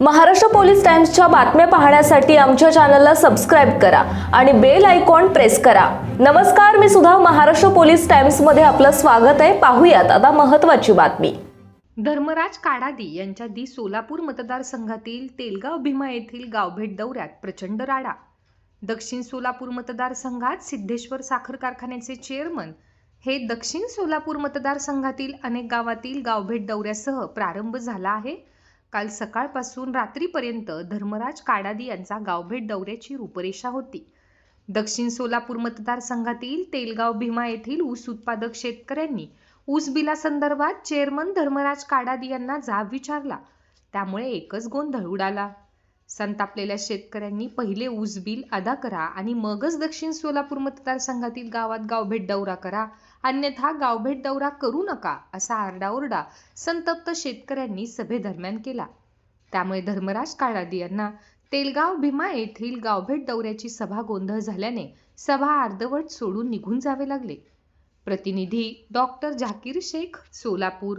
Maharashtra police टाइम्सच्या बातम्या पाहण्यासाठी आमच्या चॅनलला सबस्क्राईब करा आणि बेल आयकॉन प्रेस करा. नमस्कार मी सुद्धा महाराष्ट्र पोलीस टाइम्समध्ये आपलं स्वागत आहे. पाहूयात आता महत्त्वाची बातमी. धर्मराज काडादी यांच्या दी सोलापूर मतदारसंघातील तेलगाव भीमा येथील गावभेट दौऱ्यात प्रचंड राडा. दक्षिण सोलापूर मतदारसंघात सिद्धेश्वर साखर कारखान्याचे चेअरमन हे दक्षिण सोलापूर मतदारसंघातील अनेक गावातील गावभेट दौऱ्यासह प्रारंभ झाला आहे. काल सकाळपासून रात्रीपर्यंत धर्मराज काडादी यांचा गावभेट दौऱ्याची रूपरेषा होती. दक्षिण सोलापूर मतदारसंघातील तेलगाव भीमा येथील ऊस उत्पादक शेतकऱ्यांनी ऊस बिलासंदर्भात चेअरमन धर्मराज काडादी यांना जाब विचारला. त्यामुळे एकच गोंधळ उडाला. संतापलेल्या शेतकऱ्यांनी पहिले ऊस बिल अदा करा आणि मगच दक्षिण सोलापूर मतदारसंघातील गावात गावभेट दौरा करा. अन्यथा गावभेट दौरा करू नका असा आरडाओरडा संतप्त शेतकऱ्यांनी सभेदरम्यान केला. त्यामुळे धर्मराज काळादी यांना तेलगाव भीमा येथील गावभेट दौऱ्याची सभा गोंधळ झाल्याने सभा अर्धवट सोडून निघून जावे लागले. प्रतिनिधी doctor Zakir Shaikh Solapur